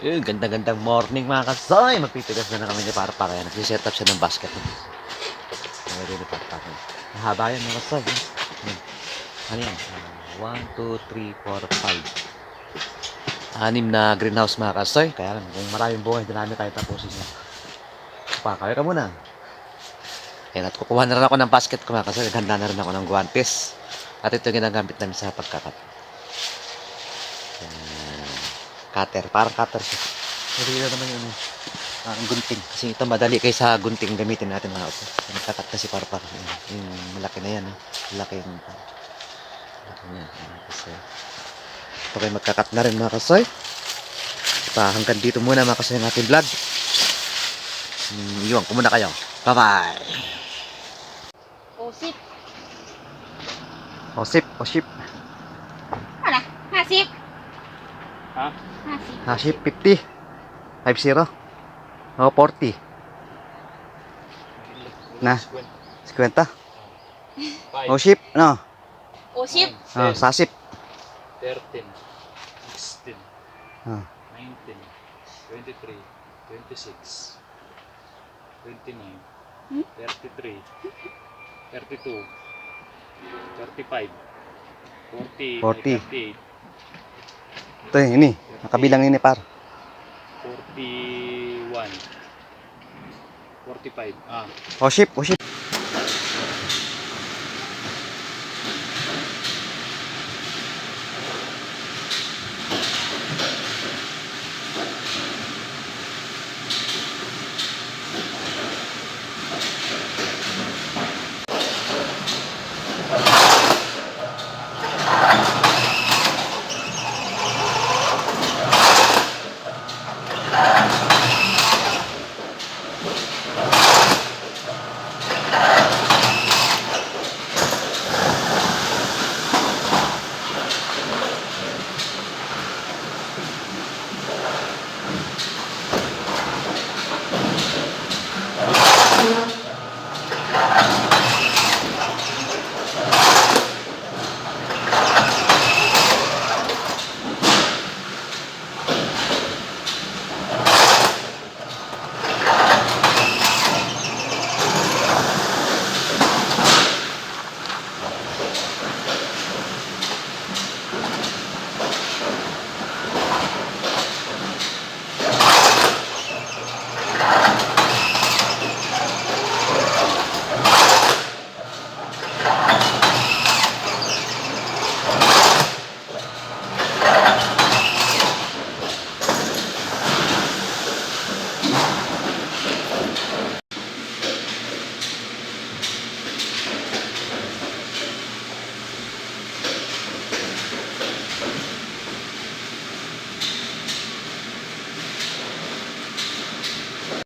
Eh, ganda-gandang morning mga kasoy. Magpitigas na na kami ni para para yan. Nagsiset up siya ng basket. Nalagay ni para. Mahaba yan mga kasoy. Ano yan? 1, 2, 3, 4, 5. Anim na greenhouse mga kasoy. Kaya lang, kung maraming bunga, hindi namin tayo tapusin yan. Pakaway ka muna. Yan, at kukuha na rin ako ng basket ko mga kasoy. Naghanda na rin ako ng guantes. At ito yung ginagamit namin sa pagkakat. Yan. Cutter. Parang cutter siya. Hindi na naman yun. Ah, ang gunting. Kasi ito madali kaysa gunting gamitin natin mga ito. Nagkakat kasi para para. Yung, yung malaki na yan. Eh. Malaki yung malaki niya. mga kasoy. Ito kayo magkakat na rin mga kasoy. Pa, hanggang dito muna mga kasoy ang ating vlog. Hmm, iwan ko muna kayo. Bye-bye! Osip. Osip, osip. Ano? Hasip. Ha? Hasip. Hasip 50. 50. O, 40. Na. 50. Five, Osip, no? Osip. Oh, sasip. 13, 16, Ah. 19, 23, 26, 29, Hmm? 33, 32, 35, 40, 40. 38, Ito yun, ini. Nakabilang ini par. 41, 45. Ah, Osip, osip.